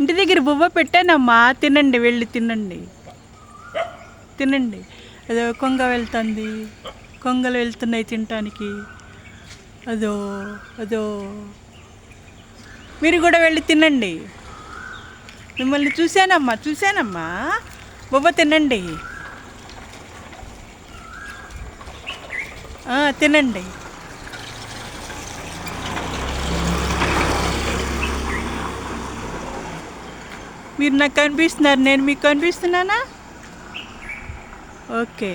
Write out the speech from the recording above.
ఇంటి దగ్గర బువ్వ పెట్టానమ్మా. తినండి వెళ్ళి తినండి. తినండి. అదో కొంగ వెళ్తుంది. కొంగలు వెళ్తున్నాయి తినటానికి. అదో అదో. మీరు కూడా వెళ్ళి తినండి. మిమ్మల్ని చూశానమ్మా చూశానమ్మా. బొబ్బ తినండి. తినండి. మీరు నాకు కనిపిస్తున్నారు నేను మీకు కనిపిస్తున్నానా? ఓకే.